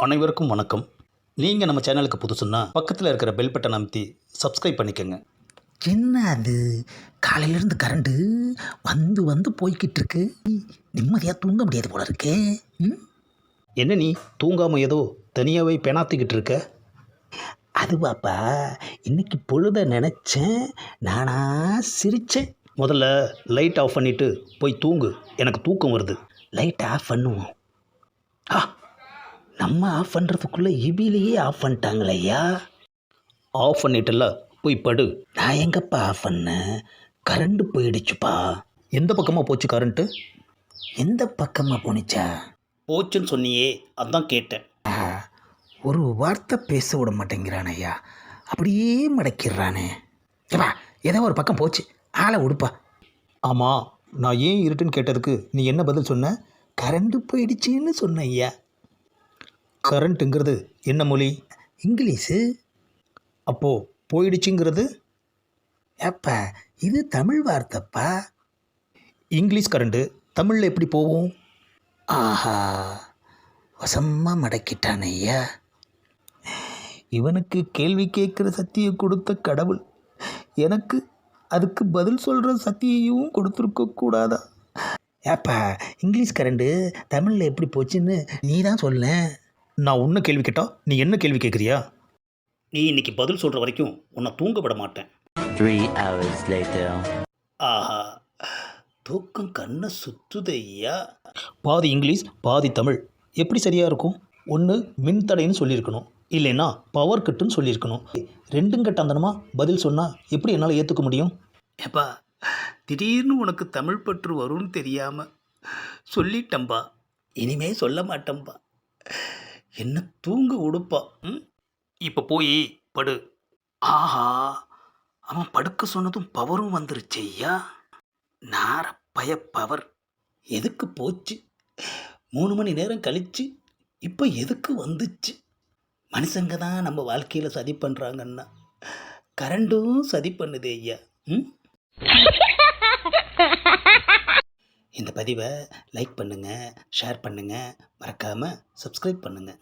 அனைவருக்கும் வணக்கம். நீங்கள் நம்ம சேனலுக்கு புதுசுன்னா பக்கத்தில் இருக்கிற பெல் பட்டன் அமைத்தி சப்ஸ்கிரைப் பண்ணிக்கோங்க. என்ன அது காலையிலேருந்து கரண்டு வந்து வந்து போய்கிட்டு இருக்கு. நிம்மதியாக தூங்க முடியாது போல இருக்கே. ம்? என்ன நீ? தூங்காமல் ஏதோ தனியாகவே பெணாத்திக்கிட்டு இருக்க? அது பாப்பா இன்னைக்கு பொழுத நினச்சேன். நானா சிரிச்சேன். முதல்ல லைட் ஆஃப் பண்ணிவிட்டு போய் தூங்கு. எனக்கு தூக்கம் வருது. லைட் ஆஃப் பண்ணுவோம். ஆ நம்ம ஆஃப் பண்ணுறதுக்குள்ளே இபிலேயே ஆஃப் பண்ணிட்டாங்களே ஐயா. ஆஃப் பண்ணிட்டல போய் படு. நான் எங்கப்பா ஆஃப் பண்ணேன் கரண்டு போயிடுச்சுப்பா. எந்த பக்கமாக போச்சு கரண்ட்டு எந்த பக்கமாக போணுச்சா? போச்சுன்னு சொன்னியே அதான் கேட்டேன். ஒரு வார்த்தை பேச விட மாட்டேங்கிறானே ஐயா. அப்படியே மடக்கிடுறானே. ஏப்பா ஏதோ ஒரு பக்கம் போச்சு. ஆளை உடுப்பா. ஆமாம் நான் ஏன் இருட்டுன்னு கேட்டதுக்கு நீ என்ன பதில் சொன்ன? கரண்டு போயிடுச்சுன்னு சொன்னேன் ஐயா. கரண்ட்டுங்கிறது என்ன மொழி? இங்கிலீஷு. அப்போது போயிடுச்சுங்கிறது? ஏப்பா இது தமிழ் வார்த்தைப்பா. இங்கிலீஷ் கரண்ட்டு தமிழில் எப்படி போகும்? ஆஹா வசமாக மடக்கிட்டான் ஐயா. இவனுக்கு கேள்வி கேட்குற சக்தியை கொடுத்த கடவுள் எனக்கு அதுக்கு பதில் சொல்கிற சக்தியையும் கொடுத்துருக்க கூடாதா? ஏப்பா இங்கிலீஷ் கரண்டு தமிழில் எப்படி போச்சுன்னு நீ தான் சொல்லேன் நான் உன்னை கேள்வி கேட்டா நீ என்ன கேள்வி கேட்குறியா நீ இன்னைக்கு பதில் சொல்கிற வரைக்கும் உன்னை தூங்க விட மாட்டேன். Three hours later. ஆஹா தூக்கம் கண்ணை சுத்துதையா பாதி இங்கிலீஷ் பாதி தமிழ். எப்படி சரியாக இருக்கும்? ஒன்று மின்தடைன்னு சொல்லியிருக்கணும். இல்லைன்னா பவர் கட்டுன்னு சொல்லியிருக்கணும். ரெண்டும் கட்டாந்தனமாக பதில் சொன்னால் எப்படி என்னால் ஏற்றுக்க முடியும்? ஏப்பா திடீர்னு உனக்கு தமிழ் பற்று வரும்னு தெரியாமல் சொல்லிட்டம்பா இனிமே சொல்ல மாட்டேன்பா. என்ன தூங்க உடுப்பா. ம்? இப்போ போய் படு. ஆஹா அவன் படுக்க சொன்னதும் பவரும் வந்துருச்சு ஐயா. நார பய பவர். எதுக்கு போச்சு? மூணு மணி நேரம் கழிச்சு இப்போ எதுக்கு வந்துச்சு? மனுஷங்க தான் நம்ம வாழ்க்கையில் சதி பண்ணுறாங்கன்னா கரண்டும் சதி பண்ணுதே ஐயா. ம்? இந்த பதிவை லைக் பண்ணுங்கள் ஷேர் பண்ணுங்கள் மறக்காமல் சப்ஸ்கிரைப் பண்ணுங்கள்